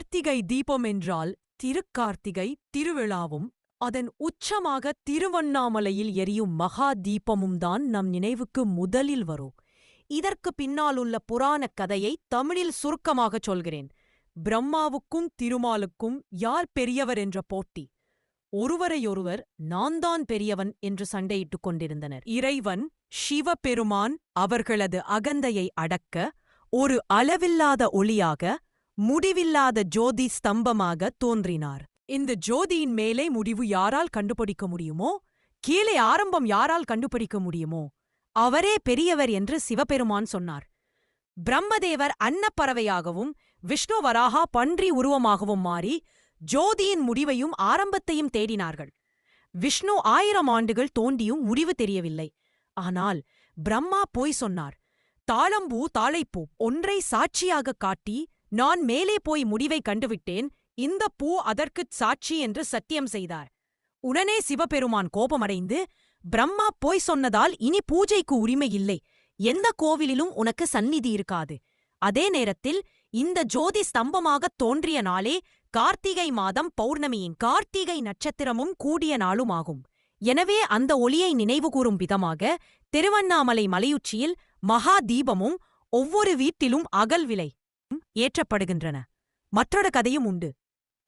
கார்த்திகை தீபம் என்றால் திருக்கார்த்திகை திருவிழாவும் அதன் உச்சமாக திருவண்ணாமலையில் எரியும் மகா தீபமும் தான் நம் நினைவுக்கு முதலில் வரும். இதற்கு பின்னாலுள்ள புராணக் கதையை தமிழில் சுருக்கமாகச் சொல்கிறேன். பிரம்மாவுக்கும் திருமாலுக்கும் யார் பெரியவர் என்ற போட்டி? ஒருவரையொருவர் நான்தான் பெரியவன் என்று சண்டையிட்டுக் கொண்டிருந்தனர். இறைவன் சிவபெருமான் அவர்களது அகந்தையை அடக்க ஒரு அளவில்லாத ஒளியாக முடிவில்லாத ஜோதி ஸ்தம்பமாக தோன்றினார். இந்த ஜோதியின் மேலே முடிவு யாரால் கண்டுபிடிக்க முடியுமோ கீழே ஆரம்பம் யாரால் கண்டுபிடிக்க முடியுமோ அவரே பெரியவர் என்று சிவபெருமான் சொன்னார். பிரம்மதேவர் அன்னப்பறவையாகவும் விஷ்ணு வராகா பன்றி உருவமாகவும் மாறி ஜோதியின் முடிவையும் ஆரம்பத்தையும் தேடினார்கள். விஷ்ணு ஆயிரம் ஆண்டுகள் தோண்டியும் முடிவு தெரியவில்லை. ஆனால் பிரம்மா போய் சொன்னார் தாளம்பூ தாளைப்பூ ஒன்றை சாட்சியாகக் காட்டி நான் மேலே போய் முடிவை கண்டுவிட்டேன் இந்த பூ அதற்குச் சாட்சி என்று சத்தியம் செய்தார். உடனே சிவபெருமான் கோபமடைந்து பிரம்மா போய் சொன்னதால் இனி பூஜைக்கு உரிமை இல்லை. எந்த கோவிலிலும் உனக்கு சந்நிதி இருக்காது. அதே நேரத்தில் இந்த ஜோதி ஸ்தம்பமாகத் தோன்றிய நாளே கார்த்திகை மாதம் பௌர்ணமியின் கார்த்திகை நட்சத்திரமும் கூடிய நாளுமாகும். எனவே அந்த ஒளியை நினைவுகூரும் விதமாக திருவண்ணாமலை மலையுச்சியில் மகா தீபமும் ஒவ்வொரு வீட்டிலும் அகல் விலை. ஏற்றப்படுகின்றன. மற்றொரு கதையும் உண்டு.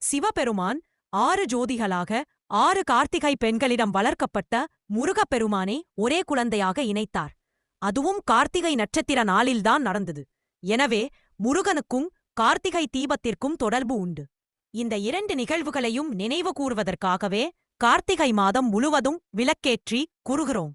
சிவபெருமான் ஆறு ஜோதிகளாக ஆறு கார்த்திகை பெண்களிடம் வளர்க்கப்பட்ட முருகப்பெருமானை ஒரே குழந்தையாக இணைத்தார். அதுவும் கார்த்திகை நட்சத்திர நாளில்தான் நடந்தது. எனவே முருகனுக்கும் கார்த்திகை தீபத்திற்கும் தொடர்பு உண்டு. இந்த இரண்டு நிகழ்வுகளையும் நினைவு கூர்வதற்காகவே கார்த்திகை மாதம் முழுவதும் விளக்கேற்றி குறுகிறோம்.